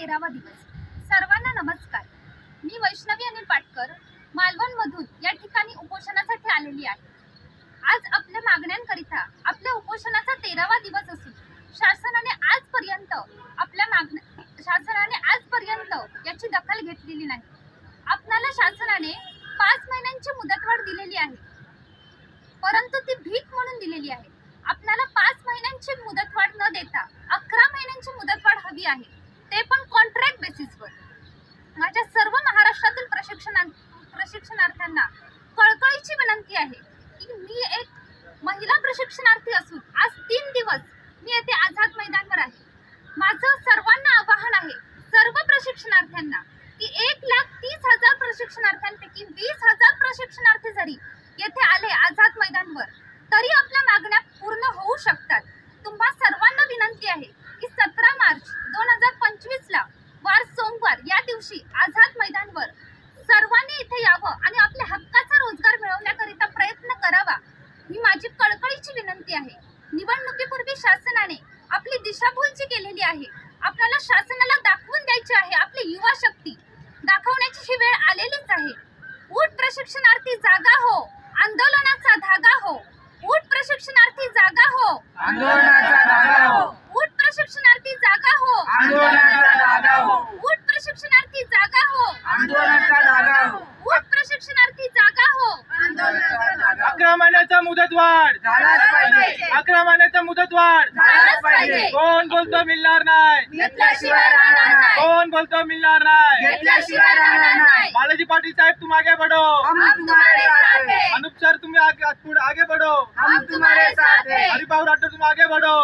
तेरावा दिवस. सर्वांना नमस्कार. मी वैष्णवी अनिल पाटकर मालवण मधून या ठिकाणी उपोषणासाठी आलेली आहे. आज आपल्या मागण्यांकरिता आपल्या उपोषणाचा तेरावा दिवस असून शासनाने आजपर्यंत आपल्या मागण शासनाने आजपर्यंत याची दखल घेतलेली नाही. आपणाला शासनाने पाच महिन्यांची मुदतवाढ दिलेली आहे. परंतु ती भीक म्हणून दिलेली आहे. आपल्याला पाच महिन्यांची मुदतवाढ न देता अकरा महिन्यांची मुदतवाढ हवी आहे. ते पण कॉन्ट्रॅक्ट बेसिसवर माझ्या सर्व महाराष्ट्रातील प्रशिक्षणा प्रशिक्षणार्थ्यांना कळकळीची विनंती आहे की मी एक महिला प्रशिक्षणार्थी असून आज तीन दिवस मी येथे आझाद मैदानवर आहे. माझं सर्वांना आवाहन आहे सर्व प्रशिक्षणार्थ्यांना की एक लाख तीस हजार प्रशिक्षणार्थ्यांपैकी वीस हजार प्रशिक्षणार्थी जरी येथे आले आझाद मैदानवर तरी आपल्या मागण्या पूर्ण होऊ शकतात तुम्हा सर्वांना विनंती आहे की सतरा मार्च दोन हजार पंचवीस ला वार सोमवार या दिवशी आझाद मैदानवर सर्वांनी इथे यावं आणि आपल्या हक्काचा रोजगार मिळवण्याकरिता प्रयत्न करावा ही माझी कळकळीची विनंती आहे. निवडणुकीपूर्वी शासनाने आपली दिशाभूल जी केलेली आहे. आपल्याला शासनाला दाखवून द्यायची आहे आपली युवा शक्ती. दाखवण्याची ही वेळ आलेलीच आहे. ऊट प्रशिक्षणार्थी जागा हो आंदोलनाचा धागा हो. ऊट प्रशिक्षणार्थी जागा हो. आंदोलनाचा धागा हो. ऊट प्रशिक्षणार्थी जागा हो. आंदोलनाचा धागा हो. ऊट प्रशिक्षणार्थी जागा हो. आंदोलनाचा धागा हो ऊट प्रशिक्षणार्थी जागा हो आंदोलनाचा धागा हो. अकरा महिन्याचा मुदतवाढ. अकरा महिन्याचा मुदतवाढ. कोण बोलतो मिळणार नाही. कोण बोलतो मिळणार नाही. बालाजी पाटील साहेब तुम आगे बढ़ो हम तुम्हारे साथ अनुप सर तुम्ही आगे बढ़ो हम तुम्हारे साथ हरिभाऊ राठोड तुम आगे बढ़ो